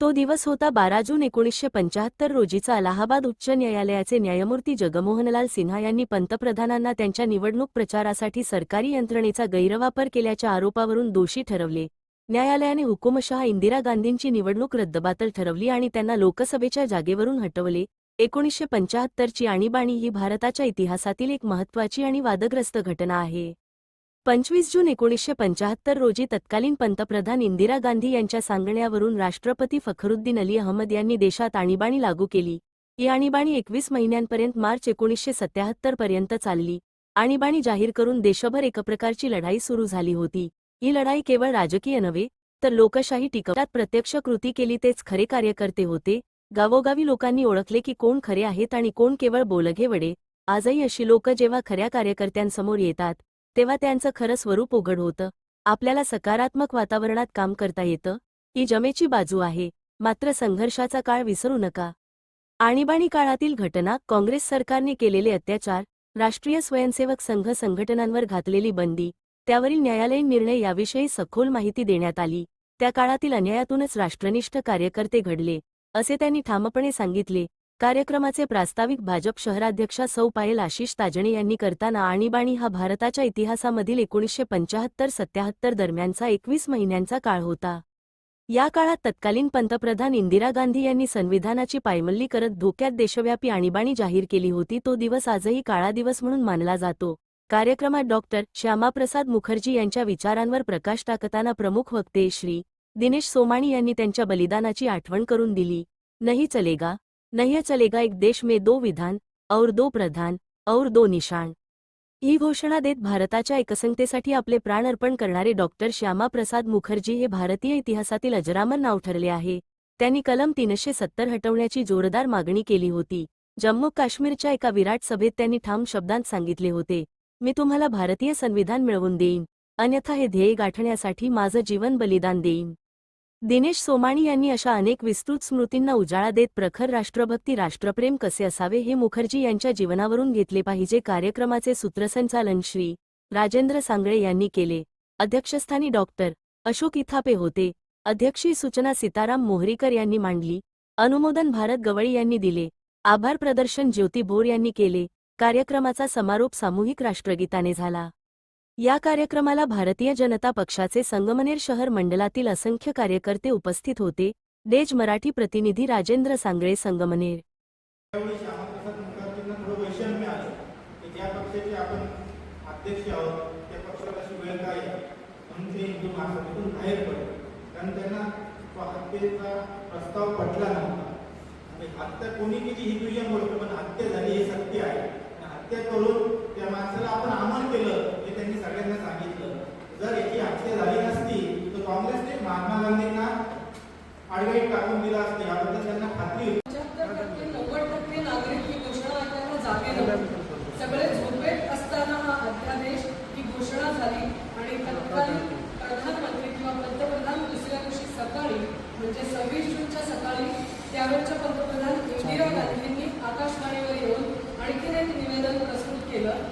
तो दिवस होता बारा जून एकोणीसशे पंचाहत्तर रोजीचा. अलाहाबाद उच्च न्यायालयाचे न्यायमूर्ती जगमोहनलाल सिन्हा यांनी पंतप्रधानांना त्यांच्या निवडणूक प्रचारासाठी सरकारी यंत्रणेचा गैरवापर केल्याच्या आरोपावरून दोषी ठरवले. न्यायालयाने हुकुमशहा इंदिरा गांधींची निवडणूक रद्दबातल ठरवली आणि त्यांना लोकसभेच्या जागेवरून हटवले. एकोणीसशे पंचाहत्तरची आणीबाणी ही भारताच्या इतिहासातील एक महत्त्वाची आणि वादग्रस्त घटना आहे. पंचवीस जून एकोणीसशे पंचाहत्तर रोजी तत्कालीन पंतप्रधान इंदिरा गांधी यांच्या सांगण्यावरून राष्ट्रपती फखरुद्दीन अली अहमद यांनी देशात आणीबाणी लागू केली. ही आणीबाणी एकवीस महिन्यांपर्यंत मार्च एकोणीसशे सत्याहत्तर पर्यंत चालली. आणीबाणी जाहीर करून देशभर एक प्रकारची लढाई सुरू झाली होती. ही लढाई केवळ राजकीय नव्हे तर लोकशाही टिकवण्यात प्रत्यक्ष कृती केली तेच खरे कार्यकर्ते होते. गावोगावी लोकांनी ओळखले की कोण खरे आहेत आणि कोण केवळ बोलघे वडे आजही अशी लोक जेव्हा खऱ्या कार्यकर्त्यांसमोर येतात तेव्हा त्यांचं खरं स्वरूप उघड होतं. आपल्याला सकारात्मक वातावरणात काम करता येतं. ही जमेची बाजू आहे. मात्र संघर्षाचा काळ विसरू नका. आणीबाणी काळातील घटना काँग्रेस सरकारने केलेले अत्याचार राष्ट्रीय स्वयंसेवक संघ संघटनांवर घातलेली बंदी त्यावरील न्यायालयीन निर्णय याविषयी सखोल माहिती देण्यात आली. त्या काळातील अन्यायातूनच राष्ट्रनिष्ठ कार्यकर्ते घडले असे त्यांनी ठामपणे सांगितले. कार्यक्रमाचे प्रास्ताविक भाजप शहराध्यक्षा सौ पायल आशिष ताजणे यांनी करताना आणीबाणी हा भारताच्या इतिहासामधील एकोणीसशे पंचाहत्तर सत्याहत्तर दरम्यानचा एकवीस महिन्यांचा काळ होता. या काळात तत्कालीन पंतप्रधान इंदिरा गांधी यांनी संविधानाची पायमल्ली करत धोक्यात देशव्यापी आणीबाणी जाहीर केली होती तो दिवस आजही काळा दिवस म्हणून मानला जातो. कार्यक्रमात डॉक्टर श्यामाप्रसाद मुखर्जी यांच्या विचारांवर प्रकाश टाकताना प्रमुख वक्ते श्री. दिनेश सोमाणी यांनी त्यांच्या बलिदानाची आठवण करून दिली. नहीं चलेगा. नहीं चलेगा एक देश में दो विधान और दो प्रधान और दो निशाण ही घोषणा देत भारताच्या एकसंगतेसाठी आपले प्राण अर्पण करणारे डॉक्टर श्यामाप्रसाद मुखर्जी हे भारतीय इतिहासातील अजरामर नाव ठरले आहे. त्यांनी कलम तीनशे सत्तर हटवण्याची जोरदार मागणी केली होती. जम्मू काश्मीरच्या एका विराट सभेत त्यांनी ठाम शब्दांत सांगितले होते. मी तुम्हाला भारतीय संविधान मिळवून देईन. अन्यथा हे ध्येय गाठण्यासाठी माझं जीवन बलिदान देईन. दिनेश सोमाणी यांनी अशा अनेक विस्तृत स्मृतींना उजाळा देत प्रखर राष्ट्रभक्ती राष्ट्रप्रेम कसे असावे हे मुखर्जी यांच्या जीवनावरून घेतले पाहिजे. कार्यक्रमाचे सूत्रसंचालन श्री. राजेंद्र सांगळे यांनी केले. अध्यक्षस्थानी डॉक्टर अशोक इथापे होते. अध्यक्षी सूचना सीताराम मोहरीकर यांनी मांडली. अनुमोदन भारत गवळी यांनी दिले. आभार प्रदर्शन ज्योती भोर यांनी केले. कार्यक्रमाचा समारोप सामूहिक राष्ट्रगीताने झाला. या कार्यक्रमाला भारतीय जनता पक्षाचे संगमनेर शहर मंडलातील असंख्य कार्यकर्ते उपस्थित होते. डेज मराठी प्रतिनिधी राजेंद्र सांगळे संगमनेर. प्रस्ताव पटला हत्या कोणी किती ही बोलतो पण हत्या झाली हे सत्य आहे हत्या करून त्या माणसाला आपण आमन केलं हे त्यांनी सगळ्यांना सांगितलं जर याची हत्या झाली नसती तर काँग्रेसने महात्मा गांधींना आडगळीत टाकून दिला असते. याबद्दल त्यांना खात्री होती. सगळे झोपेत असताना हा अध्यादेश ही घोषणा झाली आणि तत्कालीन प्रधानमंत्री किंवा पंतप्रधान दुसऱ्या दिवशी सकाळी म्हणजे सव्वीस जूनच्या सकाळी त्यावेळच्या पंतप्रधान इंदिरा गांधींनी आकाशवाणीवर येऊन आणखीन एक निवेदन प्रस्तुत केलं.